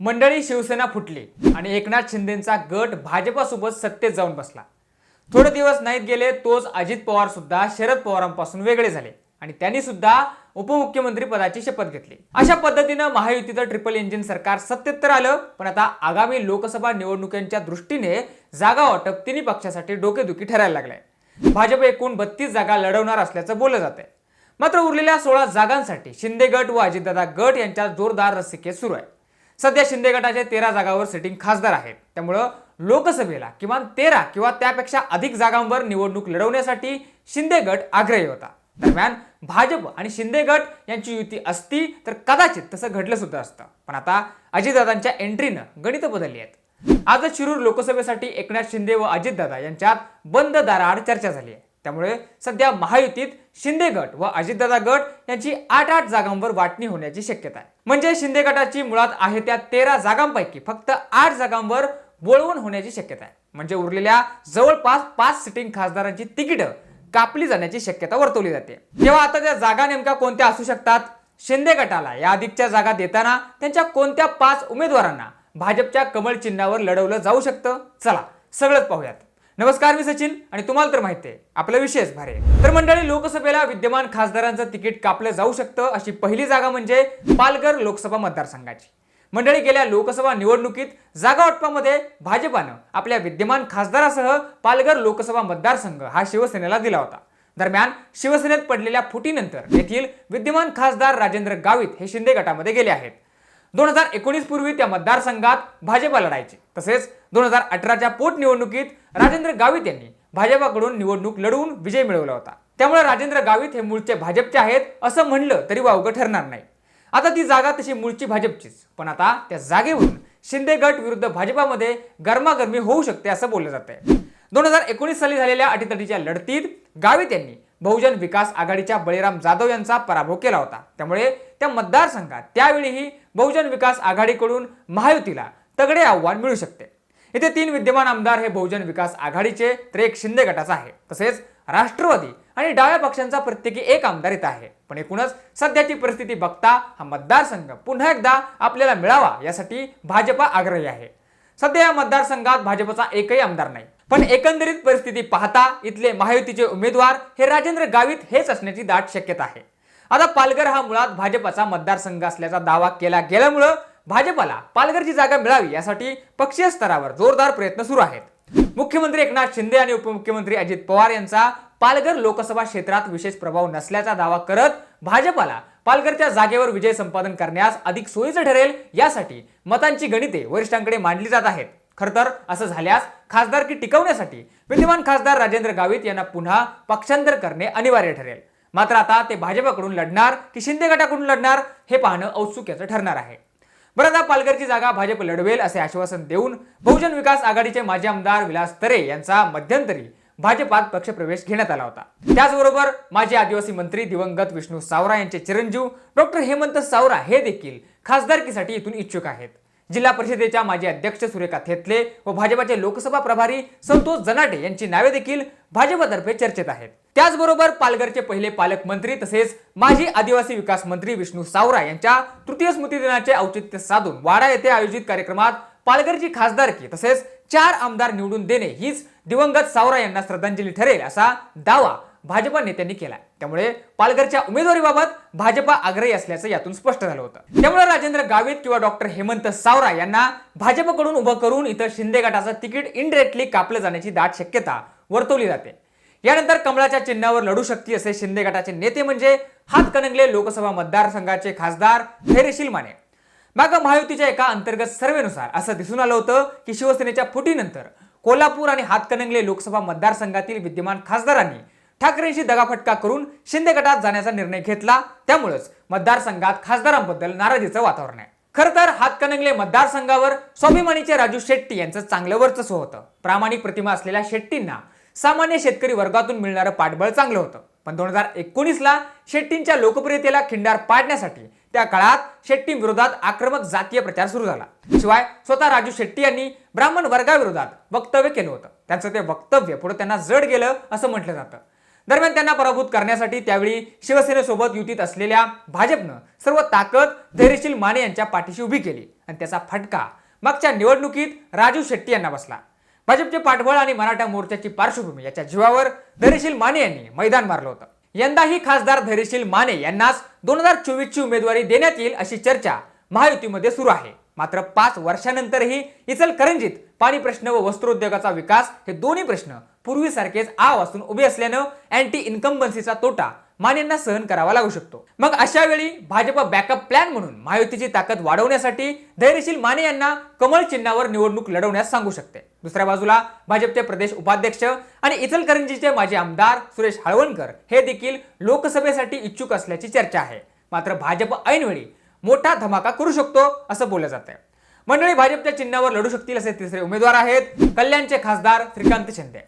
मंडळी शिवसेना फुटली आणि एकनाथ शिंदेचा गट भाजपासोबत सत्तेत जाऊन बसला. थोडे दिवस नाहीत गेले तोच अजित पवार सुद्धा शरद पवारांपासून वेगळे झाले आणि त्यांनी सुद्धा उपमुख्यमंत्री पदाची शपथ घेतली. अशा पद्धतीनं महायुतीचं ट्रिपल इंजिन सरकार सत्तेत तर आलं पण आता आगामी लोकसभा निवडणुकांच्या दृष्टीने जागा वाटप तिन्ही पक्षासाठी डोकेदुखी ठरायला लागलंय. भाजप एकूण बत्तीस जागा लढवणार असल्याचं बोललं जात आहे मात्र उरलेल्या सोळा जागांसाठी शिंदे गट व अजितदादा गट यांच्या जोरदार रस्सीखेच सुरू आहे. सध्या शिंदे गटाचे तेरा जागांवर सिटिंग खासदार आहेत. त्यामुळं लोकसभेला किमान तेरा किंवा त्यापेक्षा अधिक जागांवर निवडणूक लढवण्यासाठी शिंदे गट आग्रही होता. दरम्यान भाजप आणि शिंदे गट यांची युती असती तर कदाचित तसं घडलं सुद्धा असतं. पण आता अजितदादांच्या एंट्रीनं गणित बदलली आहेत. आजच शिरूर लोकसभेसाठी एकनाथ शिंदे व अजितदादा यांच्यात बंद दाराआड चर्चा झाली आहे. त्यामुळे सध्या महायुतीत शिंदे गट व अजितदादा गट यांची आठ आठ जागांवर वाटणी होण्याची शक्यता आहे. म्हणजे शिंदे गटाची मुळात आहे त्या तेरा जागांपैकी फक्त आठ जागांवर बोलवून होण्याची शक्यता आहे. म्हणजे उरलेल्या जवळपास पाच सिटिंग खासदारांची तिकीटं कापली जाण्याची शक्यता वर्तवली जाते. तेव्हा आता त्या जागा नेमक्या कोणत्या असू शकतात? शिंदे गटाला या अधिकच्या जागा देताना त्यांच्या कोणत्या पाच उमेदवारांना भाजपच्या कमळ चिन्हावर लढवलं जाऊ शकतं? चला सगळंच पाहूयात. नमस्कार मी सचिन आणि तुम्हाला तर माहिती आहे आपलं विशेष भारे तर मंडळी लोकसभेला विद्यमान खासदारांचं तिकीट कापलं जाऊ शकतं अशी पहिली जागा म्हणजे पालघर लोकसभा मतदारसंघाची. मंडळी गेल्या लोकसभा निवडणुकीत जागा वाटपामध्ये भाजपानं आपल्या विद्यमान खासदारासह पालघर लोकसभा मतदारसंघ हा शिवसेनेला दिला होता. दरम्यान शिवसेनेत पडलेल्या फुटीनंतर येथील विद्यमान खासदार राजेंद्र गावित हे शिंदे गटामध्ये गेले आहेत. दोन हजार एकोणीस पूर्वी त्या मतदारसंघात भाजपा लढायचे. तसेच दोन हजार अठराच्या पोटनिवडणुकीत राजेंद्र गावित यांनी भाजपाकडून निवडणूक लढवून विजय मिळवला होता. त्यामुळे राजेंद्र गावित हे मूळचे भाजपचे आहेत असं म्हणलं तरी वावगं ठरणार नाही. आता ती जागा तशी मूळची भाजपचीच. पण आता त्या जागेवरून शिंदे गट विरुद्ध भाजपामध्ये गरमागरमी होऊ शकते असं बोललं जात आहे दोन हजार एकोणीस साली झालेल्या अटीतटीच्या लढतीत गावित यांनी बहुजन विकास आघाडीच्या बळीराम जाधव यांचा पराभव केला होता. त्यामुळे त्या मतदारसंघात त्यावेळीही बहुजन विकास आघाडीकडून महायुतीला तगडे आव्हान मिळू शकते. येथे तीन विद्यमान आमदार हे बहुजन विकास आघाडीचे तर एक शिंदे गटाचा आहे. तसेच राष्ट्रवादी आणि डाव्या पक्षांचा प्रत्येकी एक आमदार इथं आहे. पण एकूणच सध्याची परिस्थिती बघता हा मतदारसंघ पुन्हा एकदा आपल्याला मिळावा यासाठी भाजपा आग्रही आहे. सध्या या मतदारसंघात भाजपचा एकही आमदार नाही. पण एकंदरीत परिस्थिती पाहता इथले महायुतीचे उमेदवार हे राजेंद्र गावित हेच असण्याची दाट शक्यता आहे. आता पालघर हा मुळात भाजपाचा मतदारसंघ असल्याचा दावा केला गेल्यामुळं भाजपाला पालघरची जागा मिळावी यासाठी पक्षीय स्तरावर जोरदार प्रयत्न सुरू आहेत. मुख्यमंत्री एकनाथ शिंदे आणि उपमुख्यमंत्री अजित पवार यांचा पालघर लोकसभा क्षेत्रात विशेष प्रभाव नसल्याचा दावा करत भाजपाला पालघरच्या जागेवर विजय संपादन करण्यास अधिक सोयीचं ठरेल यासाठी मतांची गणिते वरिष्ठांकडे मांडली जात आहेत. खर तर असं झाल्यास खासदारकी टिकवण्यासाठी विद्यमान खासदार राजेंद्र गावित यांना पुन्हा पक्षांतर करणे अनिवार्य ठरेल. मात्र आता ते भाजपाकडून लढणार की शिंदे गटाकडून लढणार हे पाहणं औत्सुक्याचं ठरणार आहे. बरं आता पालघरची जागा भाजप लढवेल असे आश्वासन देऊन बहुजन विकास आघाडीचे माजी आमदार विलास तरे यांचा मध्यंतरी भाजपात पक्षप्रवेश घेण्यात आला होता. त्याचबरोबर माजी आदिवासी मंत्री दिवंगत विष्णू सावरा यांचे चिरंजीव डॉक्टर हेमंत सावरा हे देखील खासदारकीसाठी इथून इच्छुक आहेत. जिल्हा परिषदेच्या माजी अध्यक्ष सुरेखा थेतले व भाजपाचे लोकसभा प्रभारी संतोष जनाटे यांची नावे देखील भाजपतर्फे चर्चेत आहेत. त्याचबरोबर पालघरचे पहिले पालकमंत्री तसेच माजी आदिवासी विकास मंत्री विष्णू सावरा यांच्या तृतीय स्मृती दिनाचे औचित्य साधून वाडा येथे आयोजित कार्यक्रमात पालघरची खासदारकी तसेच चार आमदार निवडून देणे हीच दिवंगत सावरा यांना श्रद्धांजली ठरेल असा दावा भाजपा नेत्यांनी केला त्यामुळे पालघरच्या उमेदवारीबाबत भाजपा आग्रही असल्याचं यातून स्पष्ट झालं होतं. त्यामुळे राजेंद्र गावित किंवा डॉक्टर हेमंत सावरा यांना भाजपकडून उभं करून इथं शिंदे गटाचं तिकीट इनडिरेक्टली कापलं जाण्याची दाट शक्यता वर्तवली जाते. यानंतर कमळाच्या चिन्हावर लढू शकतील असे शिंदे गटाचे नेते म्हणजे हातकणंगले लोकसभा मतदारसंघाचे खासदार धैर्यशील माने. माग महायुतीच्या एका अंतर्गत सर्वेनुसार असं दिसून आलं होतं की शिवसेनेच्या फुटीनंतर कोल्हापूर आणि हातकणंगले लोकसभा मतदारसंघातील विद्यमान खासदारांनी ठाकरेंशी दगाफटका करून शिंदे गटात जाण्याचा निर्णय घेतला. त्यामुळेच मतदारसंघात खासदारांबद्दल नाराजीचं वातावरण आहे. खरं तर हातकणंगले मतदारसंघावर स्वाभिमानीचे राजू शेट्टी यांचं चांगलं वर्चस्व होतं. प्रामाणिक प्रतिमा असलेल्या शेट्टींना सामान्य शेतकरी वर्गातून मिळणारं पाठबळ चांगलं होतं. पण दोन हजार एकोणीसला शेट्टींच्या लोकप्रियतेला खिंडार पाडण्यासाठी त्या काळात शेट्टी विरोधात आक्रमक जातीय प्रचार सुरू झाला. शिवाय स्वतः राजू शेट्टी यांनी ब्राह्मण वर्गाविरोधात वक्तव्य केलं होतं. त्यांचं ते वक्तव्य पुढे त्यांना जड गेलं असं म्हटलं जातं. दरम्यान त्यांना पराभूत करण्यासाठी त्यावेळी शिवसेनेसोबत युतीत असलेल्या भाजपनं सर्व ताकद धैर्यशील माने यांच्या पाठीशी उभी केली आणि त्याचा फटका मागच्या निवडणुकीत राजू शेट्टी यांना बसला. भाजपचे पाठबळ आणि मराठा मोर्चाची पार्श्वभूमी याच्या जीवावर धैर्यशील माने यांनी मैदान मारलं होतं. यंदाही खासदार धैर्यशील माने यांनाच दोन हजार चोवीसची उमेदवारी देण्यात येईल अशी चर्चा महायुतीमध्ये सुरू आहे. मात्र पाच वर्षानंतरही इचलकरंजीत पाणी प्रश्न व वस्त्रोद्योगाचा विकास हे दोन्ही प्रश्न पूर्वीसारखेच आव असून उभे असल्यानं अँटी इन्कम्बन्सीचा तोटा मान्यांना सहन करावा लागू शकतो. मग अशा वेळी भाजप बॅकअप प्लॅन म्हणून महायुतीची ताकद वाढवण्यासाठी धैर्यशील माने यांना कमळ चिन्हावर निवडणूक लढवण्यास सांगू शकते. दुसऱ्या बाजूला भाजपचे प्रदेश उपाध्यक्ष आणि इचलकरंजीचे माजी आमदार सुरेश हळवणकर हे देखील लोकसभेसाठी इच्छुक असल्याची चर्चा आहे. मात्र भाजप ऐनवेळी मोठा धमाका करू शकतो असं बोललं जात आहे मंडळी भाजपच्या चिन्हावर लढू शकतील असे तिसरे उमेदवार आहेत कल्याणचे खासदार श्रीकांत शिंदे.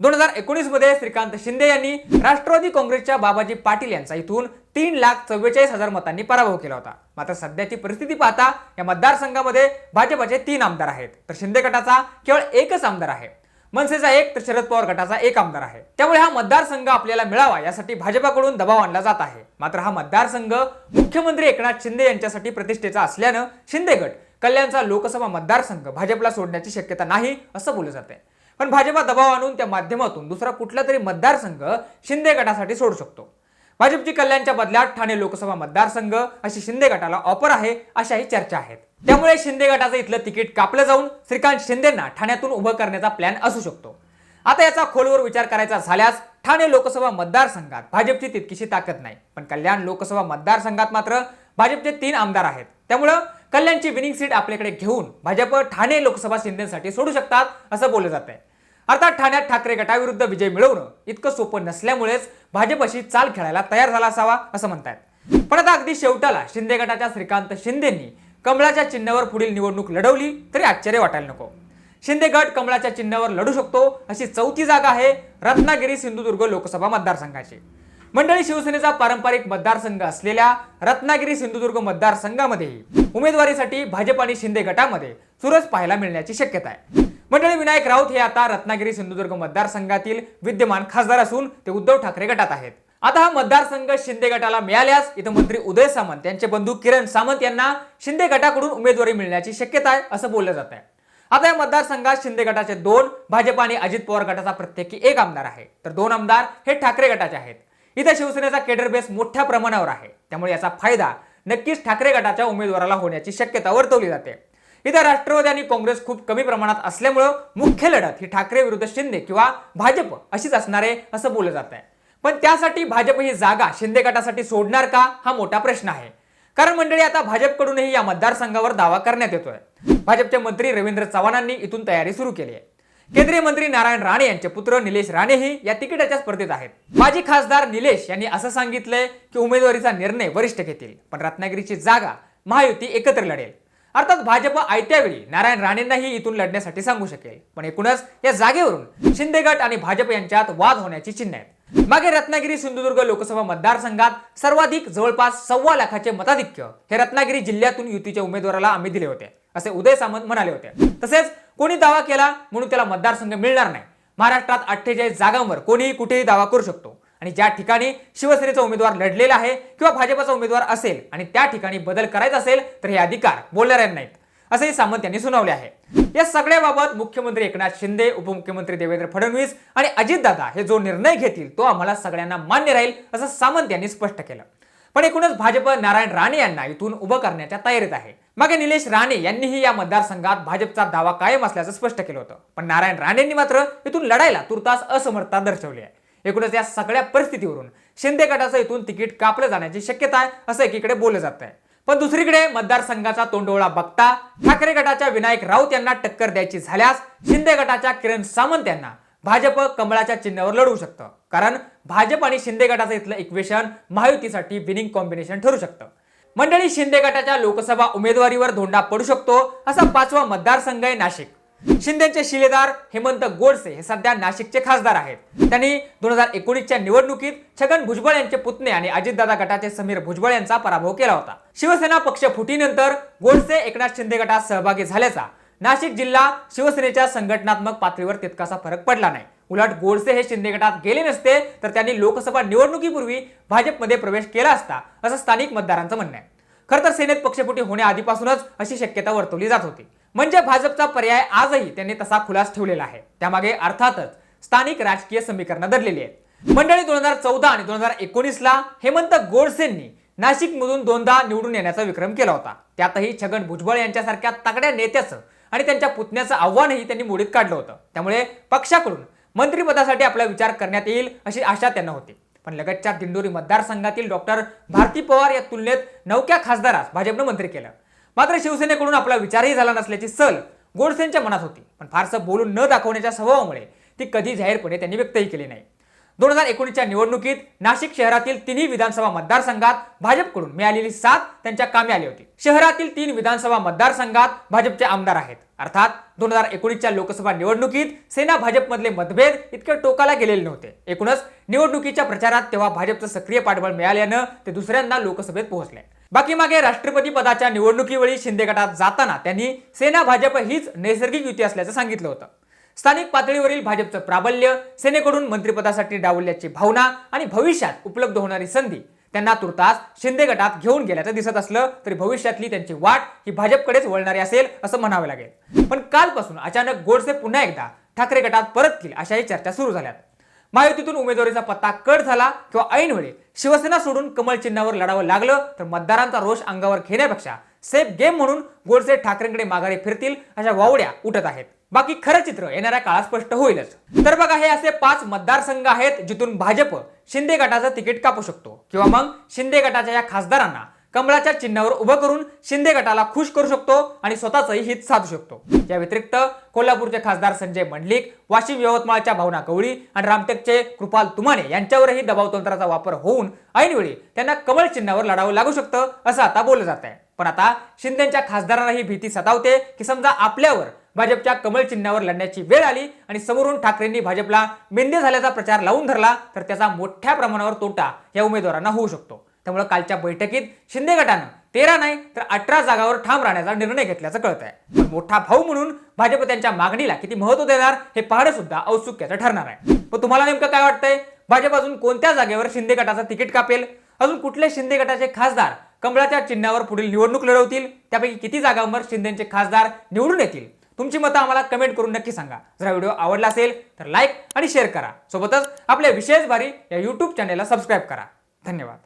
दोन हजार एकोणीसमध्ये श्रीकांत शिंदे यांनी राष्ट्रवादी काँग्रेसच्या बाबाजी पाटील यांचा इथून तीन लाख चव्वेचाळीस हजार मतांनी पराभव केला होता. मात्र सध्याची परिस्थिती पाहता या मतदारसंघामध्ये भाजपचे तीन आमदार आहेत. तर शिंदे गटाचा केवळ एकच आमदार आहे. मनसेचा एक तर शरद पवार गटाचा एक आमदार आहे. त्यामुळे हा मतदारसंघ आपल्याला मिळावा यासाठी भाजपाकडून दबाव आणला जात आहे. मात्र हा मतदारसंघ मुख्यमंत्री एकनाथ शिंदे यांच्यासाठी प्रतिष्ठेचा असल्यानं शिंदे गट कल्याणचा लोकसभा मतदारसंघ भाजपला सोडण्याची शक्यता नाही असं बोललं जाते पण भाजपा दबाव आणून त्या माध्यमातून दुसरा कुठला तरी मतदारसंघ शिंदे गटासाठी सोडू शकतो. भाजपची कल्याणच्या बदल्यात ठाणे लोकसभा मतदारसंघ अशी शिंदे गटाला ऑफर आहे अशाही चर्चा आहेत. त्यामुळे शिंदे गटाचं इथलं तिकीट कापलं जाऊन श्रीकांत शिंदेंना ठाण्यातून उभं करण्याचा प्लॅन असू शकतो. आता याचा खोलवर विचार करायचा झाल्यास ठाणे लोकसभा मतदारसंघात भाजपची तितकीशी ताकद नाही. पण कल्याण लोकसभा मतदारसंघात मात्र भाजपचे तीन आमदार आहेत. त्यामुळं कल्याणची विनिंग सीट आपल्याकडे घेऊन भाजप ठाणे लोकसभा शिंदेसाठी सोडू शकतात असं बोललं जात आहे अर्थात ठाण्यात ठाकरे गटाविरुद्ध विजय मिळवणं इतकं सोपं नसल्यामुळेच भाजप अशी चाल खेळायला तयार झाला असावा असं म्हणतात पण आता अगदी शेवटाला शिंदे गटाच्या श्रीकांत शिंदेंनी कमळाच्या चिन्हावर पुढील निवडणूक लढवली तरी आश्चर्य वाटायला नको. शिंदे गट कमळाच्या चिन्हावर लढू शकतो अशी चौथी जागा आहे रत्नागिरी सिंधुदुर्ग लोकसभा मतदारसंघाची. मंडळी शिवसेनेचा पारंपरिक मतदारसंघ असलेल्या रत्नागिरी सिंधुदुर्ग मतदारसंघामध्येही उमेदवारीसाठी भाजप आणि शिंदे गटामध्ये चुरस पाहायला मिळण्याची शक्यता आहे. मंडळी विनायक राऊत हे आता रत्नागिरी सिंधुदुर्ग मतदारसंघातील विद्यमान खासदार असून ते उद्धव ठाकरे गटात आहेत. आता हा मतदारसंघ शिंदे गटाला मिळाल्यास इथं मंत्री उदय सामंत यांचे बंधू किरण सामंत यांना शिंदे गटाकडून उमेदवारी मिळण्याची शक्यता आहे असं बोललं जात आहे आता या मतदारसंघात शिंदे गटाचे दोन भाजप आणि अजित पवार गटाचा प्रत्येकी एक आमदार आहे. तर दोन आमदार हे ठाकरे गटाचे आहेत. इथे शिवसेनेचा केडर बेस मोठ्या प्रमाणावर आहे. त्यामुळे याचा फायदा नक्कीच ठाकरे गटाच्या उमेदवाराला होण्याची शक्यता वर्तवली जाते. इथे राष्ट्रवादी आणि काँग्रेस खूप कमी प्रमाणात असल्यामुळं मुख्य लढत ही ठाकरे विरुद्ध शिंदे किंवा भाजप अशीच असणार आहे असं बोललं जात आहे पण त्यासाठी भाजप ही जागा शिंदे गटासाठी सोडणार का? हा मोठा प्रश्न आहे. कारण मंडळी आता भाजपकडूनही या मतदारसंघावर दावा करण्यात येतोय. भाजपचे मंत्री रवींद्र चव्हाणांनी इथून तयारी सुरू केली आहे. केंद्रीय मंत्री नारायण राणे यांचे पुत्र निलेश राणेही या तिकिटाच्या स्पर्धेत आहेत. माजी खासदार निलेश यांनी असं सांगितलंय की उमेदवारीचा निर्णय वरिष्ठ घेतील पण रत्नागिरीची जागा महायुती एकत्र लढेल. अर्थात भाजप आयत्या वेळी नारायण राणेंनाही इथून लढण्यासाठी सांगू शकेल. पण एकूणच या जागेवरून शिंदे गट आणि भाजप यांच्यात वाद होण्याची चिन्ह आहेत. मागे रत्नागिरी सिंधुदुर्ग लोकसभा मतदारसंघात सर्वाधिक जवळपास सव्वा लाखाचे मताधिक्य हे रत्नागिरी जिल्ह्यातून युतीच्या उमेदवाराला आम्ही दिले होते. असे उदय सामंत म्हणाले होते. तसेच कोणी दावा केला म्हणून त्याला मतदारसंघ मिळणार नाही. महाराष्ट्रात अठ्ठेचाळीस जागांवर कोणीही कुठेही दावा करू शकतो. आणि ज्या ठिकाणी शिवसेनेचा उमेदवार लढलेला आहे किंवा भाजपचा उमेदवार असेल आणि त्या ठिकाणी बदल करायचा असेल तर हे अधिकार बोलणाऱ्यांना नाहीत असेही सामंत यांनी सुनावले आहे. या सगळ्याबाबत मुख्यमंत्री एकनाथ शिंदे उपमुख्यमंत्री देवेंद्र फडणवीस आणि अजितदादा हे जो निर्णय घेतील तो आम्हाला सगळ्यांना मान्य राहील असं सामंत यांनी स्पष्ट केलं. पण एकूणच भाजप नारायण राणे यांना इथून उभं करण्याच्या तयारीत आहे. मागे निलेश राणे यांनीही या मतदारसंघात भाजपचा दावा कायम असल्याचं स्पष्ट केलं होतं. पण नारायण राणेंनी मात्र इथून लढायला तुर्तास असमर्थता दर्शवली आहे. एकूणच या सगळ्या परिस्थितीवरून शिंदे गटाचं इथून तिकीट कापलं जाण्याची शक्यता आहे असं एकीकडे बोललं जात आहे पण दुसरीकडे मतदारसंघाचा तोंडोळा बघता ठाकरे गटाच्या विनायक राऊत यांना टक्कर द्यायची झाल्यास शिंदे गटाच्या किरण सामंत यांना भाजप कमळाच्या चिन्हावर लढवू शकतं. कारण भाजप आणि शिंदे गटाचं इथलं इक्वेशन महायुतीसाठी विनिंग कॉम्बिनेशन ठरू शकतं. मंडळी शिंदे गटाच्या लोकसभा उमेदवारीवर धोंडा पडू शकतो असा पाचवा मतदारसंघ आहे नाशिक. शिंदेचे शिलेदार हेमंत गोडसे हे सध्या नाशिकचे खासदार आहेत. त्यांनी दोन हजार एकोणीसच्या निवडणुकीत छगन भुजबळ यांचे पुतणे आणि अजितदादा गटाचे समीर भुजबळ यांचा पराभव केला होता. शिवसेना पक्ष फुटीनंतर गोडसे एकनाथ शिंदे गटात सहभागी झाल्याचा. नाशिक जिल्हा शिवसेनेच्या संघटनात्मक पातळीवर तितकासा फरक पडला नाही. उलट गोडसे हे शिंदे गटात गेले नसते तर त्यांनी लोकसभा निवडणुकीपूर्वी भाजपमध्ये प्रवेश केला असता असं स्थानिक मतदारांचं म्हणणं आहे. खरं तर सेनेत पक्षपुटी होण्याआधीपासूनच अशी शक्यता वर्तवली जात होती. म्हणजे भाजपचा पर्याय आजही त्यांनी तसा खुलास ठेवलेला आहे. त्यामागे अर्थातच स्थानिक राजकीय समीकरणं धरलेली आहेत. मंडळी दोन हजार चौदा आणि दोन हजार एकोणीसला हेमंत गोडसेंनी नाशिकमधून दोनदा निवडून येण्याचा विक्रम केला होता. त्यातही छगन भुजबळ यांच्यासारख्या तगड्या नेत्याचं आणि त्यांच्या पुतण्याचं आव्हानही त्यांनी मोडीत काढलं होतं. त्यामुळे पक्षाकडून मंत्रिपदासाठी आपला विचार करण्यात येईल अशी आशा त्यांना होती. पण लगतच्या दिंडोरी मतदारसंघातील डॉक्टर भारती पवार या तुलनेत नवक्या खासदारास भाजपनं मंत्री केलं. मात्र शिवसेनेकडून आपला विचारही झाला नसल्याची सल गोडसेंच्या मनात होती. पण फारसं बोलून न दाखवण्याच्या स्वभावामुळे ती कधी जाहीरपणे त्यांनी व्यक्तही केली नाही. दोन हजार एकोणीसच्या निवडणुकीत नाशिक शहरातील तिन्ही विधानसभा मतदारसंघात भाजपकडून मिळालेली साथ त्यांच्या कामी आली होती. शहरातील तीन विधानसभा मतदारसंघात भाजपचे आमदार आहेत. अर्थात दोन हजार एकोणीसच्या लोकसभा निवडणुकीत सेना भाजपमधले मतभेद इतके टोकाला गेलेले नव्हते. एकूणच निवडणुकीच्या प्रचारात तेव्हा भाजपचं सक्रिय पाठबळ मिळाल्यानं ते दुसऱ्यांदा लोकसभेत पोहोचले. बाकी मागे राष्ट्रपती पदाच्या निवडणुकीवेळी शिंदे गटात जाताना त्यांनी सेना भाजप हीच नैसर्गिक युती असल्याचं सांगितलं होतं. स्थानिक पातळीवरील भाजपचं प्राबल्य सेनेकडून मंत्रिपदासाठी डावलल्याची भावना आणि भविष्यात उपलब्ध होणारी संधी त्यांना तुर्तास शिंदे गटात घेऊन गेल्याचं दिसत असलं तरी भविष्यातली त्यांची वाट ही भाजपकडेच वळणारी असेल असं म्हणावे लागेल. पण कालपासून अचानक गोडसे पुन्हा एकदा ठाकरे गटात परततील अशाही चर्चा सुरू झाल्यात. महायुतीतून उमेदवारीचा पत्ता कट झाला किंवा ऐनवेळी शिवसेना सोडून कमल चिन्हावर लढावं लागलं तर मतदारांचा रोष अंगावर घेण्यापेक्षा सेफ गेम म्हणून गोडसे ठाकरेंकडे माघारी फिरतील अशा वावड्या उठत आहेत. बाकी खरं चित्र येणाऱ्या काळात स्पष्ट होईलच. तर बघा हे असे पाच मतदारसंघ आहेत जिथून भाजप शिंदे गटाचं तिकीट कापू शकतो. किंवा मग शिंदे गटाच्या या खासदारांना कमळाच्या चिन्हावर उभं करून शिंदे गटाला खुश करू शकतो आणि स्वतःचंही हित साधू शकतो. या व्यतिरिक्त कोल्हापूरचे खासदार संजय मंडलिक वाशिम यवतमाळच्या भावना कवळी आणि रामटेकचे कृपाल तुमाने यांच्यावरही दबाव तंत्राचा वापर होऊन ऐनवेळी त्यांना कमळ चिन्हावर लढावं लागू शकतं असं आता बोललं जात आहे पण आता शिंदेच्या खासदारांना ही भीती सतावते की समजा आपल्यावर भाजपच्या कमळ चिन्हावर लढण्याची वेळ आली आणि समोरून ठाकरेंनी भाजपला मेंदे झाल्याचा प्रचार लावून धरला तर त्याचा मोठ्या प्रमाणावर तोटा या उमेदवारांना होऊ शकतो. त्यामुळे कालच्या बैठकीत शिंदे गटानं तेरा नाही तर अठरा जागावर ठाम राहण्याचा निर्णय घेतल्याचं कळत आहे पण मोठा भाऊ म्हणून भाजप त्यांच्या मागणीला किती महत्त्व देणार हे पाहणं सुद्धा औत्सुक्याचं ठरणार आहे. पण तुम्हाला नेमकं काय वाटतंय? भाजप अजून कोणत्या जागेवर शिंदे गटाचं तिकीट कापेल? अजून कुठले शिंदे गटाचे खासदार कमळाच्या चिन्हावर पुढील निवडणूक लढवतील? त्यापैकी किती जागांवर शिंदेचे खासदार निवडून येतील? तुमची मतं आम्हाला कमेंट करून नक्की सांगा. जर हा व्हिडिओ आवडला असेल तर लाईक आणि शेअर करा. सोबतच आपल्या विशेष भारी या यूट्यूब चॅनेलला सबस्क्राईब करा. धन्यवाद.